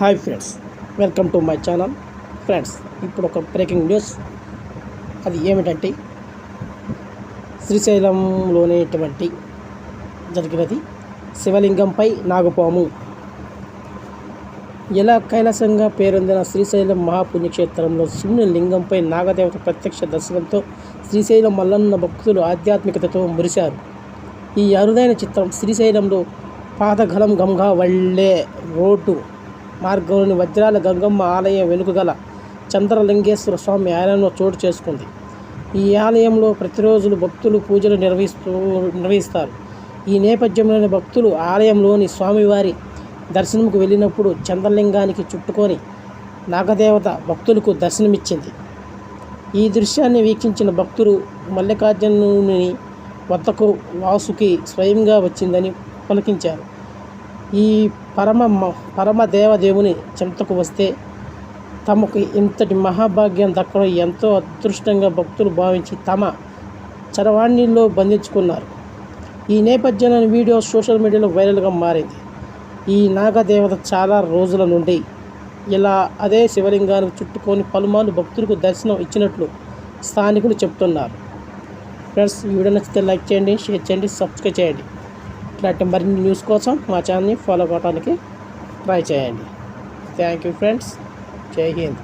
Hi friends welcome to my channel. Friends ఇప్పుడు ఒక breaking news. అది ఏమిటంటే శ్రీశైలంలోనేటువంటి జరిగినది. శివలింగంపై నాగపాము. ఎలా కైలాసంగా పేరొందిన శ్రీశైలం మహాపుణ్యక్షేత్రంలో శివుని లింగంపై నాగదేవత ప్రత్యక్ష దర్శనంతో శ్రీశైలం మల్లన్న భక్తులు ఆధ్యాత్మికతతో మురిశారు. ఈ అరుదైన చిత్రం శ్రీశైలంలో పాతఘలం గంగా వళ్ళే రోడ్డు మార్గంలోని వజ్రాల గంగమ్మ ఆలయం వెనుకగల చంద్రలింగేశ్వర స్వామి ఆలయంలో చోటు చేసుకుంది. ఈ ఆలయంలో ప్రతిరోజు భక్తులు పూజలు నిర్వహిస్తూ నిర్వహిస్తారు. ఈ నేపథ్యంలోని భక్తులు ఆలయంలోని స్వామివారి దర్శనంకు వెళ్ళినప్పుడు చంద్రలింగానికి చుట్టుకొని నాగదేవత భక్తులకు దర్శనమిచ్చింది. ఈ దృశ్యాన్ని వీక్షించిన భక్తులు మల్లికార్జునుని వద్దకు వాసుకి స్వయంగా వచ్చిందని పలికించారు. ఈ పరమ పరమదేవ దేవుని చెంతకు వస్తే తమకు ఇంతటి మహాభాగ్యం దక్కడం ఎంతో అదృష్టంగా భక్తులు భావించి తమ చరవాణిలో బంధించుకున్నారు. ఈ నేపథ్యంలోని వీడియో సోషల్ మీడియాలో వైరల్గా మారింది. ఈ నాగదేవత చాలా రోజుల నుండి ఇలా అదే శివలింగానికి చుట్టుకొని పలుమార్లు భక్తులకు దర్శనం ఇచ్చినట్లు స్థానికులు చెప్తున్నారు ఫ్రెండ్స్ ఈ వీడియో నచ్చితే లైక్ చేయండి షేర్ చేయండి సబ్స్క్రైబ్ చేయండి. ఇట్లాంటి మరిన్ని న్యూస్ కోసం మా ఛానల్ని ఫాలో అవ్వడానికి ట్రై చేయండి. థ్యాంక్ యూ ఫ్రెండ్స్ జై హింద్